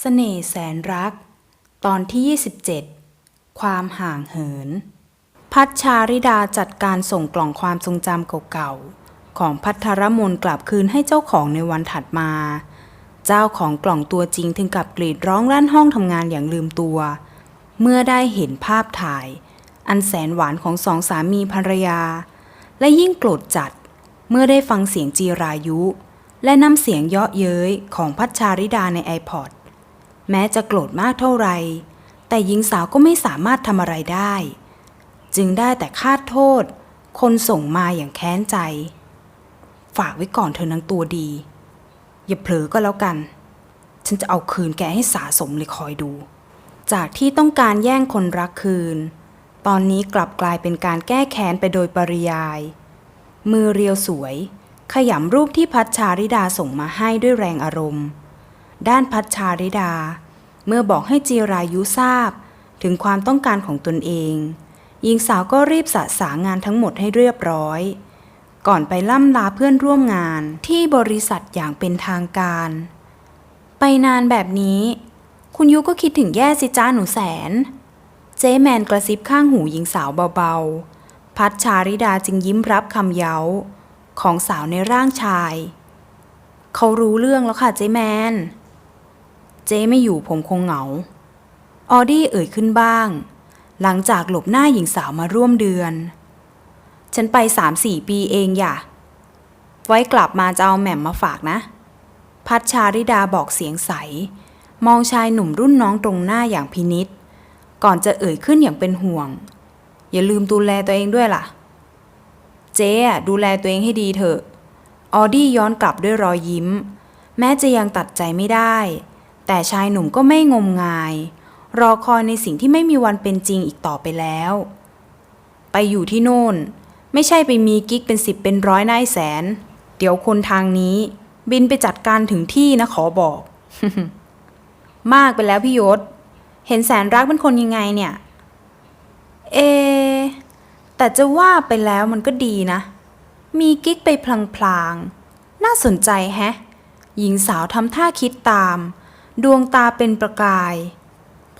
เสน่ห์แสนรัก ตอนที่ 27 ความห่างเหิน พัชชาริดาจัดการส่งกล่องความทรงจำเก่าๆ ของพัทรมนกลับคืนให้เจ้าของในวันถัดมา เจ้าของกล่องตัวจริงถึงกับกรีดร้องลั่นห้องทำงานอย่างลืมตัว เมื่อได้เห็นภาพถ่าย อันแสนหวานของสองสามีภรรยา และยิ่งโกรธจัด เมื่อได้ฟังเสียงจีรายุ และน้ำเสียงเยาะเย้ยของพัชชาริดาใน iPod แม้จะโกรธมากเท่าไร แต่หญิงสาวก็ไม่สามารถทำอะไรได้ จึงได้แต่คาดโทษ คนส่งมาอย่างแค้นใจ ฝากไว้ก่อนเธอนางตัวดี อย่าเผลอก็แล้วกัน ฉันจะเอาคืนแกให้สาสมเลยคอยดู จากที่ต้องการแย่งคนรักคืน ตอนนี้กลับกลายเป็นการแก้แค้นไปโดยปริยาย มือเรียวสวย ขยำรูปที่พัชชาริดาส่งมาให้ด้วยแรงอารมณ์ ด้านพัชชาริดา เมื่อบอกให้จีรายุทราบ ถึงความต้องการของตนเอง หญิงสาวก็รีบสะสางานทั้งหมดให้เรียบร้อย ก่อนไปล่ำลาเพื่อนร่วมงานที่บริษัทอย่างเป็นทางการ ไปนานแบบนี้ คุณยุก็คิดถึงแย่สิจ้าหนูแสน เจ๊แมนกระซิบข้างหูหญิงสาวเบาๆ พัชชาริดาจึงยิ้มรับคำเย้าของสาวในร่างชาย เขารู้เรื่องแล้วค่ะเจ๊แมน เจ๊ไม่อยู่ผมคงเหงา ออดี้เอ่ยขึ้นบ้าง หลังจากหลบหน้าหญิงสาวมาร่วมเดือน ฉันไปสามสี่ปีเองอย่ะไว้กลับมาจะเอาแหม่มมาฝากนะ พัชชาริดาบอกเสียงใส มองชายหนุ่มรุ่นน้องตรงหน้าอย่างพินิษก่อนจะเอ่ยขึ้นอย่างเป็นห่วง อย่าลืมดูแลตัวเองด้วยล่ะ เจ๊ดูแลตัวเองให้ดีเถอะ ออดี้ย้อนกลับด้วยรอยยิ้ม แม้จะยังตัดใจไม่ได้ แต่ชายหนุ่มก็ไม่งมงาย รอคอยในสิ่งที่ไม่มีวันเป็นจริงอีกต่อไปแล้ว ไปอยู่ที่โน่น ไม่ใช่ไปมีกิ๊กเป็นสิบเป็นร้อยนายแสน เดี๋ยวคนทางนี้ บินไปจัดการถึงที่นะขอบอก มากไปแล้วพี่ยศ เห็นแสนรักเป็นคนยังไงเนี่ย เอ แต่จะว่าไปแล้วมันก็ดีนะ มีกิ๊กไปพลางๆ น่าสนใจแฮะ หญิงสาวทำท่าคิดตาม ดวงตาเป็นประกาย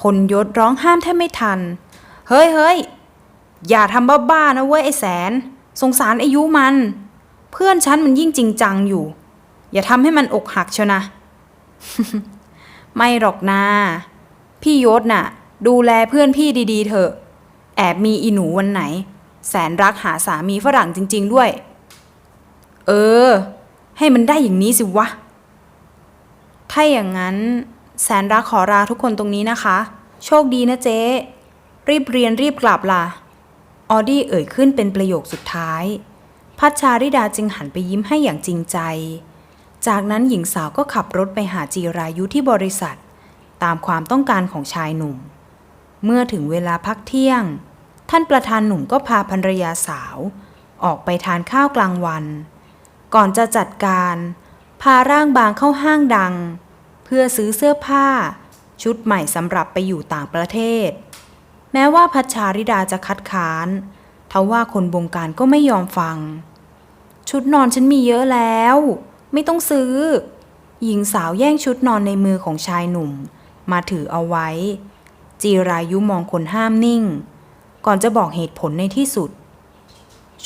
พลยศร้องห้ามแทบไม่ทัน เฮ้ยเฮ้ยอย่าทำบ้าๆนะเว้ยไอ้แสน สงสารอายุมัน เพื่อนฉันมันยิ่งจริงจังอยู่ อย่าทำให้มันอกหักเชียวนะ ไม่หรอกนาพี่ยศน่ะ ดูแลเพื่อนพี่ดีๆเถอะ แอบมีอีหนูวันไหน แสนรักหาสามีฝรั่งจริง ๆด้วย เออ ให้มันได้อย่างนี้สิวะ ถ้าอย่างนั้นแสนรักขอลาทุกคนตรงนี้นะคะ โชคดีนะเจ๊ รีบเรียนรีบกลับล่ะ ออดี้เอ่ยขึ้นเป็นประโยคสุดท้าย พัชชาริดาจึงหันไปยิ้มให้อย่างจริงใจ จากนั้นหญิงสาวก็ขับรถไปหาจีรายุที่บริษัท ตามความต้องการของชายหนุ่ม เมื่อถึงเวลาพักเที่ยง ท่านประธานหนุ่มก็พาภรรยาสาว ออกไปทานข้าวกลางวัน ก่อนจะจัดการ พาร่างบางเข้าห้างดัง เพื่อซื้อเสื้อผ้า ชุดใหม่สำหรับไปอยู่ต่างประเทศ แม้ว่าพัชชาริดาจะคัดค้านทว่าคนบงการก็ไม่ยอมฟัง ชุดนอนฉันมีเยอะแล้ว ไม่ต้องซื้อ หญิงสาวแย่งชุดนอนในมือของชายหนุ่ม มาถือเอาไว้ จีรายุมองคนห้ามนิ่ง ก่อนจะบอกเหตุผลในที่สุด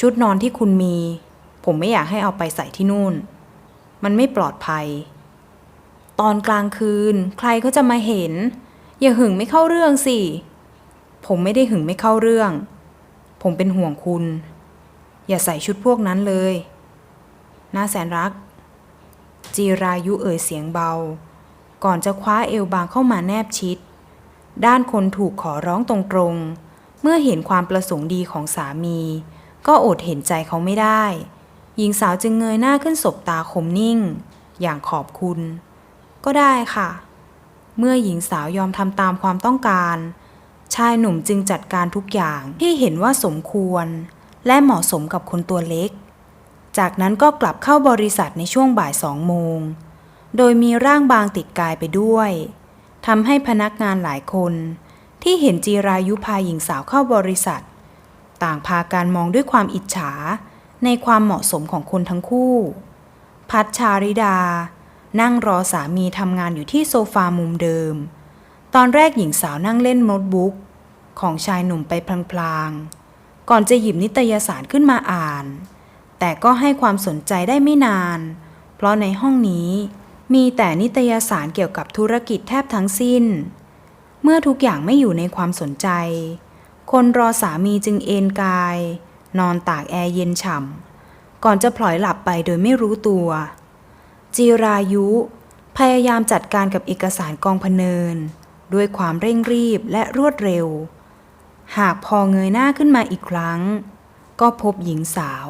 ชุดนอนที่คุณมี ผมไม่อยากให้เอาไปใส่ที่นู่น มันไม่ปลอดภัย ตอนกลางคืน ใครเขาจะมาเห็น อย่าหึงไม่เข้าเรื่องสิ ผมไม่ได้หึงไม่เข้าเรื่อง ผมเป็นห่วงคุณ อย่าใส่ชุดพวกนั้นเลยน่าแสนรัก จีรายุเอ่ยเสียงเบา ก่อนจะคว้าเอวบางเข้ามาแนบชิด ด้านคนถูกขอร้องตรงๆ เมื่อเห็นความประสงค์ดีของสามี ก็อดเห็นใจเขาไม่ได้ หญิงสาวจึงเงยหน้าขึ้นสบตาคมนิ่ง อย่างขอบคุณ ก็ได้ค่ะ เมื่อหญิงสาวยอมทำตามความต้องการ ชายหนุ่มจึงจัดการทุกอย่างที่เห็นว่าสมควร และเหมาะสมกับคนตัวเล็ก จากนั้นก็กลับเข้าบริษัทในช่วงบ่ายสองโมง โดยมีร่างบางติดกายไปด้วยทำให้พนักงานหลายคน ที่เห็นจีรายุพาหญิงสาวเข้าบริษัท ต่างพาการมองด้วยความอิจฉาในความเหมาะสมของคนทั้งคู่ พัชชาริดา นั่งรอสามีทำงานอยู่ที่โซฟามุมเดิม ตอนแรกหญิงสาวนั่งเล่นโน้ตบุ๊ก ของชายหนุ่มไปพลางๆ ก่อนจะหยิบนิตยสารขึ้นมาอ่าน แต่ก็ให้ความสนใจได้ไม่นาน เพราะในห้องนี้มีแต่นิตยสารเกี่ยวกับธุรกิจแทบทั้งสิ้น เมื่อทุกอย่างไม่อยู่ในความสนใจ คนรอสามีจึงเอนกาย นอนตากแอร์เย็นฉ่ำก่อนจะพลอยหลับไปโดยไม่รู้ตัว จีรายุ พยายามจัดการกับเอกสารกองพเนิน ด้วยความเร่งรีบและรวดเร็ว หากพอเงยหน้าขึ้นมาอีกครั้ง ก็พบหญิงสาว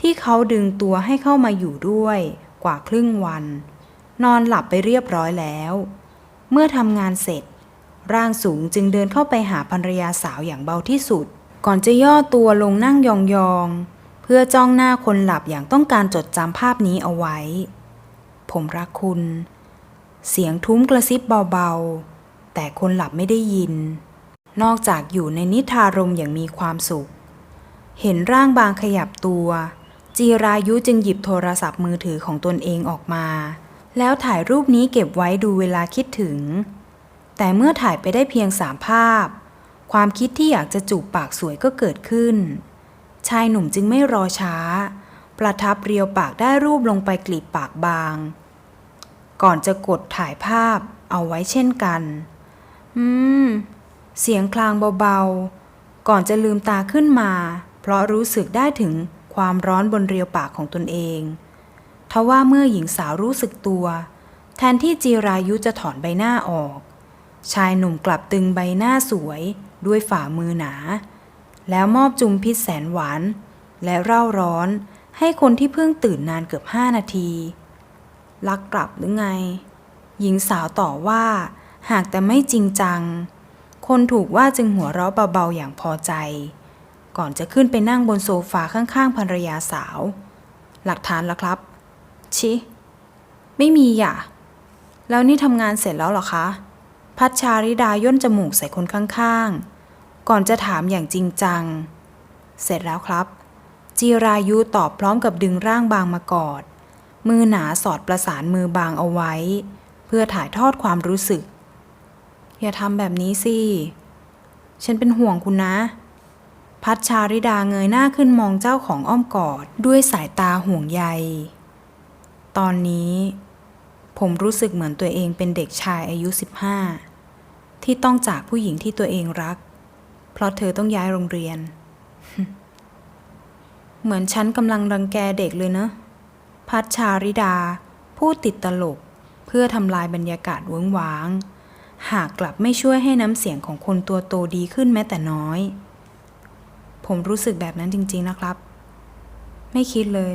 ที่เขาดึงตัวให้เข้ามาอยู่ด้วยกว่าครึ่งวัน นอนหลับไปเรียบร้อยแล้ว เมื่อทำงานเสร็จ ร่างสูงจึงเดินเข้าไปหาภรรยาสาวอย่างเบาที่สุด ก่อนจะย่อตัวลงนั่งยองๆ เพื่อจ้องหน้าคนหลับอย่างต้องการจดจำภาพนี้เอาไว้ ผมรักคุณ เสียงทุ้มกระซิบเบาๆ แต่คนหลับไม่ได้ยิน นอกจากอยู่ในนิทารมอย่างมีความสุข เห็นร่างบางขยับตัว จีรายุจึงหยิบโทรศัพท์มือถือของตนเองออกมา แล้วถ่ายรูปนี้เก็บไว้ดูเวลาคิดถึง แต่เมื่อถ่ายไปได้เพียงสามภาพ ความคิดที่อยากจะจูบปากสวยก็เกิดขึ้น ชายหนุ่มจึงไม่รอช้าประทับเรียวปากได้รูปลงไปกลีบปากบาง ก่อนจะกดถ่ายภาพเอาไว้เช่นกัน อืม เสียงคลางเบาๆ ก่อนจะลืมตาขึ้นมา เพราะรู้สึกได้ถึงความร้อนบนเรียวปากของตนเองทว่าเมื่อหญิงสาวรู้สึกตัว แทนที่จีรายุจะถอนใบหน้าออก ชายหนุ่มกลับตึงใบหน้าสวยด้วยฝ่ามือหนา แล้วมอบจุมพิษแสนหวาน และเร่าร้อนให้คนที่เพิ่งตื่นนานเกือบห้านาที ลักกลับหรือไง หญิงสาวต่อว่า หากแต่ไม่จริงจัง คนถูกว่าจึงหัวเราะเบาๆอย่างพอใจ ก่อนจะขึ้นไปนั่งบนโซฟาข้างๆภรรยาสาว หลักฐานละครับ ชิ ไม่มีอย่ะ แล้วนี่ทำงานเสร็จแล้วหรอคะ พัชชาริดาย่นจมูกใส่คนข้างๆ ก่อนจะถามอย่างจริงจัง เสร็จแล้วครับจีรายุตอบพร้อมกับดึงร่างบางมากอด มือหนาสอดประสานมือบางเอาไว้ เพื่อถ่ายทอดความรู้สึก อย่าทำแบบนี้สิ ฉันเป็นห่วงคุณนะ พัชชาริดาเงยหน้าขึ้นมองเจ้าของอ้อมกอดด้วยสายตาห่วงใย ตอนนี้ ผมรู้สึกเหมือนตัวเองเป็นเด็กชายอายุ 15 ที่ต้องจากผู้หญิงที่ตัวเองรัก เพราะเธอต้องย้ายโรงเรียน เหมือนฉันกำลังรังแกเด็กเลยเนอะ พัชชาริดาพูดติดตลก เพื่อทำลายบรรยากาศเวิ้งว้าง หากกลับไม่ช่วยให้น้ำเสียงของคนตัวโตดีขึ้นแม้แต่น้อย ผมรู้สึกแบบนั้นจริง ๆนะครับ ไม่คิดเลย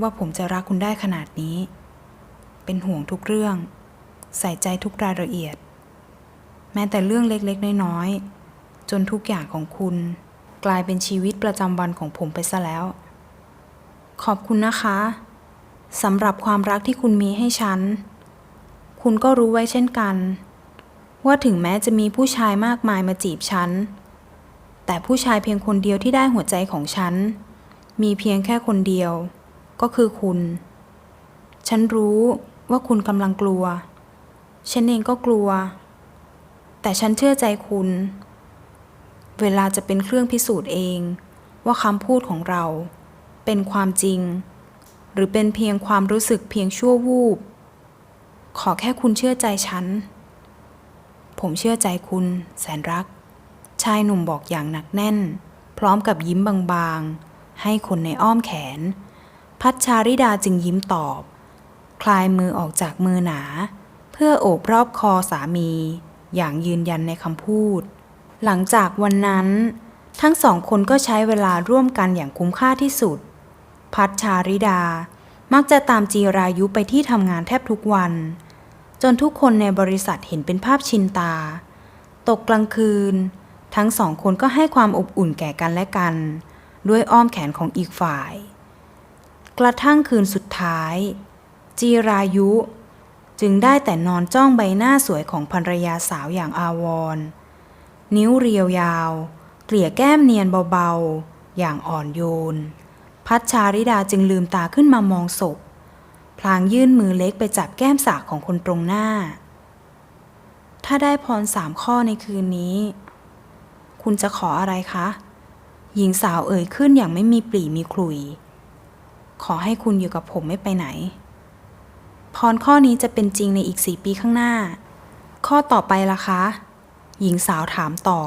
ว่าผมจะรักคุณได้ขนาดนี้ เป็นห่วงทุกเรื่อง ใส่ใจทุกรายละเอียด แม้แต่เรื่องเล็กๆ น้อยๆ จนทุกอย่างของคุณ กลายเป็นชีวิตประจำวันของผมไปซะแล้ว ขอบคุณนะคะ สำหรับความรักที่คุณมีให้ฉัน คุณก็รู้ไว้เช่นกัน ว่าถึงแม้จะมีผู้ชายมากมายมาจีบฉัน แต่ผู้ชายเพียงคนเดียวที่ได้หัวใจของฉัน มีเพียงแค่คนเดียว ก็คือคุณ ฉันรู้ว่าคุณกำลังกลัว ฉันเองก็กลัว แต่ฉันเชื่อใจคุณ เวลาจะเป็นเครื่องพิสูจน์เอง ว่าคำพูดของเรา เป็นความจริง หรือเป็นเพียงความรู้สึกเพียงชั่ววูบ ขอแค่คุณเชื่อใจฉัน ผมเชื่อใจคุณ แสนรัก ชายหนุ่มบอกอย่างหนักแน่น พร้อมกับยิ้มบางๆ ให้คนในอ้อมแขน พัชชาริดาจึงยิ้มตอบ คลายมือออกจากมือหนา เพื่อโอบรอบคอสามี อย่างยืนยันในคำพูด หลังจากวันนั้น ทั้งสองคนก็ใช้เวลาร่วมกันอย่างคุ้มค่าที่สุด พัชชาริดา มักจะตามจีรายุไปที่ทำงานแทบทุกวัน จนทุกคนในบริษัทเห็นเป็นภาพชินตา ตกกลางคืน ทั้งสองคนก็ให้ความอบอุ่นแก่กันและกัน ด้วยอ้อมแขนของอีกฝ่าย กระทั่งคืนสุดท้าย จีรายุ จึงได้แต่นอนจ้องใบหน้าสวยของภรรยาสาวอย่างอาวรณ์นิ้วเรียวยาว เกลี่ยแก้มเนียนเบาๆ อย่างอ่อนโยน พัชชาริดาจึงลืมตาขึ้นมามองศพ พลางยื่นมือเล็กไปจับแก้มสากของคนตรงหน้า ถ้าได้พรสามข้อในคืนนี้ คุณจะขออะไรคะ หญิงสาวเอ่ยขึ้นอย่างไม่มีปลีมีคลุย ขอให้คุณอยู่กับผมไม่ไปไหน พรข้อนี้จะเป็นจริงในอีกสี่ปีข้างหน้า ข้อต่อไปล่ะคะ หญิงสาวถามต่อ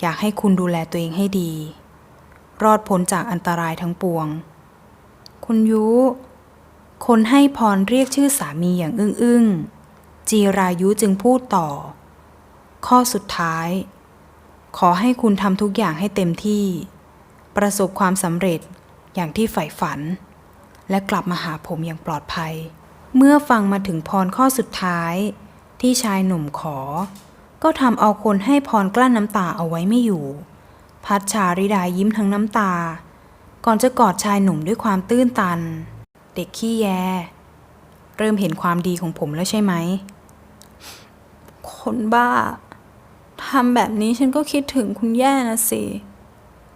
อยากให้คุณดูแลตัวเองให้ดี รอดพ้นจากอันตรายทั้งปวง คุณยุ คนให้พรเรียกชื่อสามีอย่างอึ้งอึ้งๆจีรายุจึงพูดต่อ ข้อสุดท้าย ขอให้คุณทำทุกอย่างให้เต็มที่ ประสบความสำเร็จอย่างที่ใฝ่ฝัน และกลับมาหาผมอย่างปลอดภัย เมื่อฟังมาถึงพรข้อสุดท้าย ที่ชายหนุ่มขอ ก็ทำเอาคนให้พรกลั้นน้ำตาเอาไว้ไม่อยู่ พัชชาริดายิ้มทั้งน้ำตา ก่อนจะกอดชายหนุ่มด้วยความตื้นตัน เด็กขี้แย เริ่มเห็นความดีของผมแล้วใช่ไหม คนบ้าทำแบบนี้ฉันก็คิดถึงคุณแย่นะสิ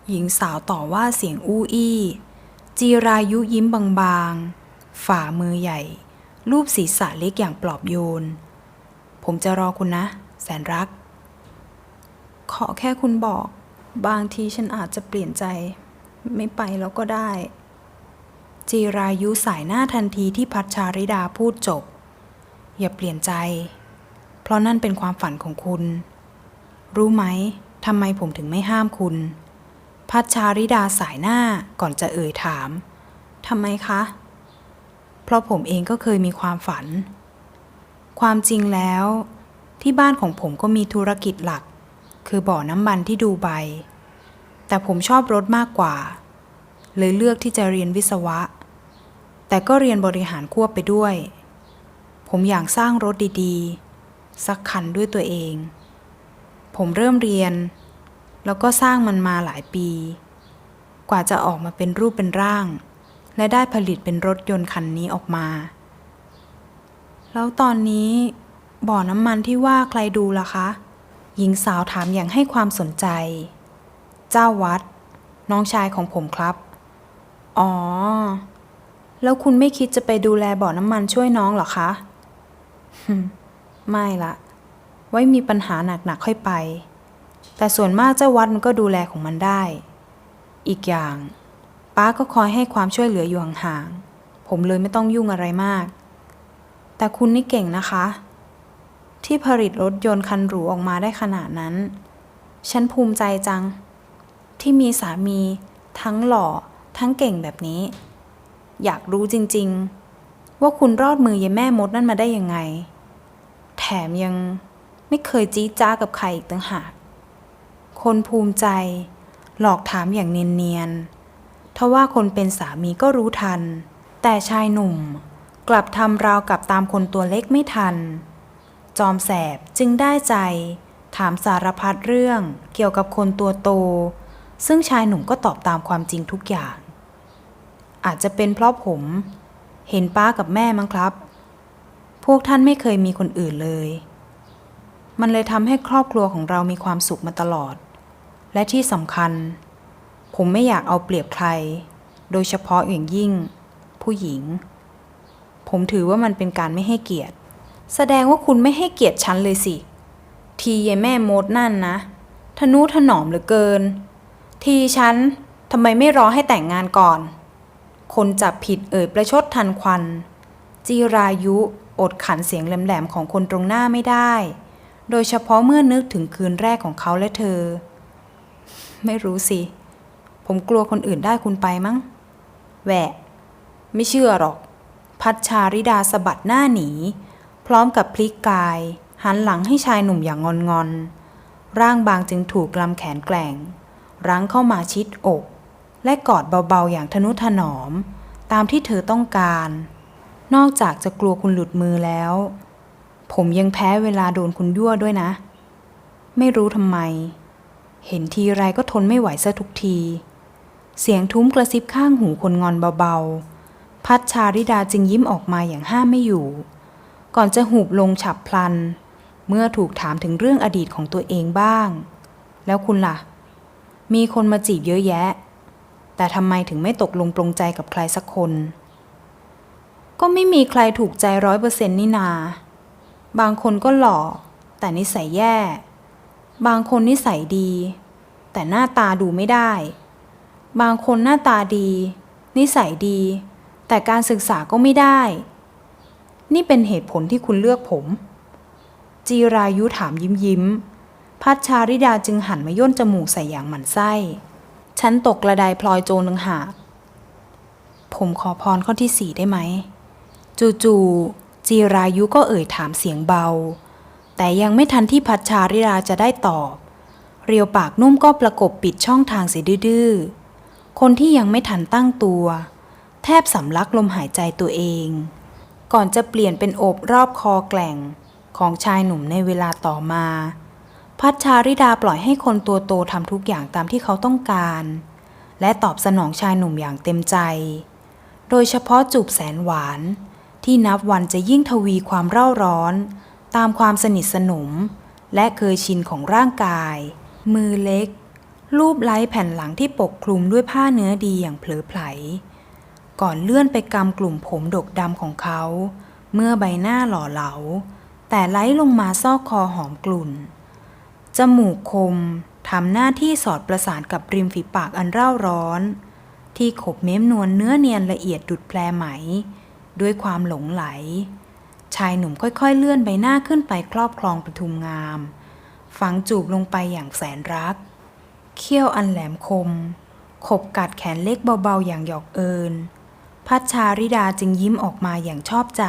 หญิงสาวต่อว่าเสียงอู้อี้จีรายุยิ้มบางๆ ฝ่ามือใหญ่ รูปศีรษะเล็กอย่างปลอบโยน ผมจะรอคุณนะ แสนรัก ขอแค่คุณบอก บางทีฉันอาจจะเปลี่ยนใจ ไม่ไปแล้วก็ได้ จีรายุสายหน้าทันทีที่พัชชาริดาพูดจบ อย่าเปลี่ยนใจ เพราะนั่นเป็นความฝันของคุณ รู้ไหมทำไมผมถึงไม่ห้ามคุณ พัชชาริดาสายหน้าก่อนจะเอ่ยถามทำไมคะ เพราะผมเองก็เคยมีความฝัน ความจริงแล้ว ที่บ้านของผมก็มีธุรกิจหลัก คือบ่อน้ำมันที่ดูไบ แต่ผมชอบรถมากกว่า เลยเลือกที่จะเรียนวิศวะ แต่ก็เรียนบริหารควบไปด้วย ผมอยากสร้างรถดีๆ สักคันด้วยตัวเอง ผมเริ่มเรียน แล้วก็สร้างมันมาหลายปี กว่าจะออกมาเป็นรูปเป็นร่าง และได้ผลิตเป็นรถยนต์คันนี้ออกมา แล้วตอนนี้บ่อน้ำมันที่ว่าใครดูล่ะคะ หญิงสาวถามอย่างให้ความสนใจ เจ้าวัด น้องชายของผมครับ อ๋อ แล้วคุณไม่คิดจะไปดูแลบ่อน้ำมันช่วยน้องหรอคะ ไม่ละ ไว้มีปัญหาหนักๆค่อยไป แต่ส่วนมากเจ้าวัดมันก็ดูแลของมันได้ อีกอย่าง ป้าก็คอยให้ความช่วยเหลืออยู่ห่างๆ ผมเลยไม่ต้องยุ่งอะไรมาก แต่คุณนี่เก่งนะคะ ที่ผลิตรถยนต์คันหรูออกมาได้ขนาดนั้น ฉันภูมิใจจัง ที่มีสามีทั้งหล่อทั้งเก่งแบบนี้ อยากรู้จริง ๆ ว่าคุณรอดมือยายแม่มดนั่นมาได้ยังไง แถมยังไม่เคยจี้จ้ากับใครอีกต่างหาก คนภูมิใจ หลอกถามอย่างเนียนๆทว่าคนเป็นสามีก็รู้ทัน แต่ชายหนุ่มกลับทำราวกับตามคนตัวเล็กไม่ทัน จอมแสบจึงได้ใจ ถามสารพัดเรื่องเกี่ยวกับคนตัวโต ซึ่งชายหนุ่มก็ตอบตามความจริงทุกอย่าง อาจจะเป็นเพราะผม เห็นป้ากับแม่มั้งครับ พวกท่านไม่เคยมีคนอื่นเลย มันเลยทำให้ครอบครัวของเรามีความสุขมาตลอด และที่สำคัญ ผมไม่อยากเอาเปรียบใคร โดยเฉพาะอย่างยิ่ง ผู้หญิง ผมถือว่ามันเป็นการไม่ให้เกียรติ แสดงว่าคุณไม่ให้เกียรติฉันเลยสิ ทียายแม่มดนั่นนะ ทนุถนอมเหลือเกิน ทีฉันทำไมไม่รอให้แต่งงานก่อน คนจับผิดเอ่ยประชดทันควัน จีรายุอดขันเสียงแหลมๆของคนตรงหน้าไม่ได้ โดยเฉพาะเมื่อนึกถึงคืนแรกของเขาและเธอ ไม่รู้สิ ผมกลัวคนอื่นได้คุณไปมั้ง แหวะ ไม่เชื่อหรอก พัชชาริดาสะบัดหน้าหนี พร้อมกับพลิกกาย หันหลังให้ชายหนุ่มอย่างงอนๆร่างบางจึงถูกลำแขนแกล่ง รั้งเข้ามาชิดอก และกอดเบาๆอย่างทนุถนอม ตามที่เธอต้องการ นอกจากจะกลัวคุณหลุดมือแล้ว ผมยังแพ้เวลาโดนคุณยั่วด้วยนะ ไม่รู้ทำไม เห็นทีไรก็ทนไม่ไหวซะทุกที เสียงทุ้มกระซิบข้างหูคนงอนเบาๆ พัชชาริดาจึงยิ้มออกมาอย่างห้ามไม่อยู่ ก่อนจะหูบลงฉับพลัน เมื่อถูกถามถึงเรื่องอดีตของตัวเองบ้าง แล้วคุณล่ะ มีคนมาจีบเยอะแยะ แต่ทำไมถึงไม่ตกลงปรงใจกับใครสักคน ก็ไม่มีใครถูกใจร้อยเปอร์เซ็นต์นี่นา บางคนก็หล่อ แต่นิสัยแย่ บางคนนิสัยดี แต่หน้าตาดูไม่ได้ บางคนหน้าตาดี นิสัยดี แต่การศึกษาก็ไม่ได้ นี่เป็นเหตุผลที่คุณเลือกผม จีรายุถามยิ้มยิ้ม พัชชาริดาจึงหันมาย่นจมูกใส่อย่างหมันไส้ ฉันตกกระไดพลอยโจรต่งหาก ผมขอพรข้อที่สี่ได้ไหม จู่ๆจีรายุก็เอ่ยถามเสียงเบา แต่ยังไม่ทันที่พัชชาริดาจะได้ตอบ เรียวปากนุ่มก็ประกบปิดช่องทางเสียดื้อคนที่ยังไม่ทันตั้งตัว แทบสำลักลมหายใจตัวเอง ก่อนจะเปลี่ยนเป็นโอบรอบคอแกล่งของชายหนุ่มในเวลาต่อมา พัชชาริดาปล่อยให้คนตัวโตทำทุกอย่างตามที่เขาต้องการ และตอบสนองชายหนุ่มอย่างเต็มใจ โดยเฉพาะจูบแสนหวาน ที่นับวันจะยิ่งทวีความเร่าร้อน ตามความสนิทสนม และเคยชินของร่างกาย มือเล็ก รูปไล้แผ่นหลังที่ปกคลุมด้วยผ้าเนื้อดีอย่างเผลอไผล ก่อนเลื่อนไปกำกลุ่มผมดกดำของเขา เมื่อใบหน้าหล่อเหลา แต่ไล้ลงมาซอกคอหอมกลุ่น จมูกคมทำหน้าที่สอดประสานกับริมฝีปากอันเร่าร้อน ที่ขบเม้มนวลเนื้อเนียนละเอียดดุดแพรไหม ด้วยความหลงไหล ชายหนุ่มค่อยๆ เลื่อนใบหน้าขึ้นไปครอบครองปทุมงาม ฝังจูบลงไปอย่างแสนรัก เขี้ยวอันแหลมคม ขบกัดแขนเล็กเบาๆอย่างหยอกเอิญ พัชชาริดาจึงยิ้มออกมาอย่างชอบใจ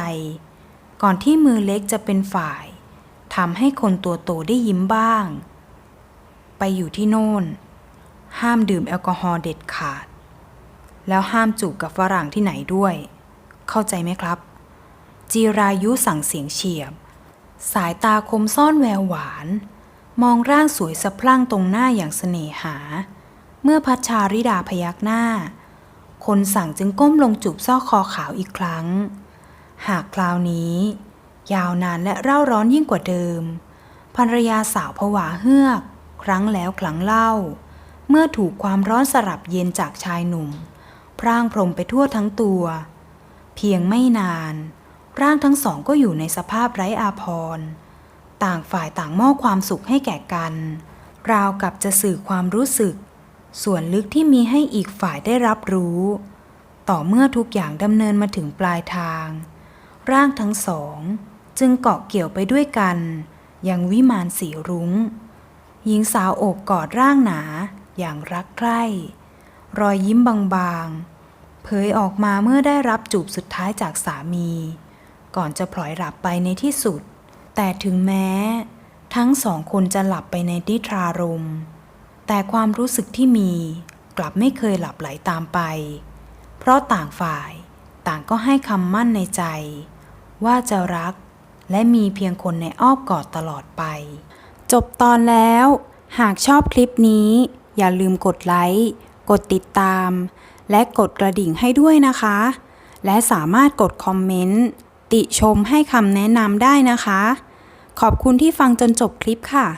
ก่อนที่มือเล็กจะเป็นฝ่ายทำให้คนตัวโตได้ยิ้มบ้าง ไปอยู่ที่โน่น ห้ามดื่มแอลกอฮอล์เด็ดขาด แล้วห้ามจูบกับฝรั่งที่ไหนด้วย เข้าใจไหมครับ จีรายุสั่งเสียงเฉียบ สายตาคมซ่อนแววหวาน มองร่างสวยสะพรั่งตรงหน้าอย่างเสน่หา เมื่อพัชชาริดาพยักหน้า คนสั่งจึงก้มลงจูบซอกคอขาวอีกครั้ง หากคราวนี้ ยาวนานและเร่าร้อนยิ่งกว่าเดิม ภรรยาสาวผวาเฮือก ครั้งแล้วครั้งเล่า เมื่อถูกความร้อนสลับเย็นจากชายหนุ่ม พร่างพรมไปทั่วทั้งตัว เพียงไม่นาน ร่างทั้งสองก็อยู่ในสภาพไร้อาภรต่างฝ่ายต่างมอบความสุขให้แก่กัน ราวกับจะสื่อความรู้สึก ส่วนลึกที่มีให้อีกฝ่ายได้รับรู้ ต่อเมื่อทุกอย่างดำเนินมาถึงปลายทาง ร่างทั้งสอง จึงเกาะเกี่ยวไปด้วยกัน ยังวิมานสีรุง้ง หญิงสาวโอบกอดร่างหนาอย่างรักใคร่ รอยยิ้มบางๆ เผยออกมาเมื่อได้รับจูบสุดท้ายจากสามี ก่อนจะพลอยหลับไปในที่สุด แต่ถึงแม้ ทั้งสองคนจะหลับไปในนิทรารมณ์ แต่ความรู้สึกที่มีกลับไม่เคยหลับไหลตามไป เพราะต่างฝ่ายต่างก็ให้คำมั่นในใจ ว่าจะรัก และมีเพียงคนในอ้อมกอดตลอดไป จบตอนแล้ว หากชอบคลิปนี้ อย่าลืมกดไลค์ กดติดตาม และกดกระดิ่งให้ด้วยนะคะ และสามารถกดคอมเมนต์ติชมให้คำแนะนำได้นะคะ ขอบคุณที่ฟังจนจบคลิปค่ะ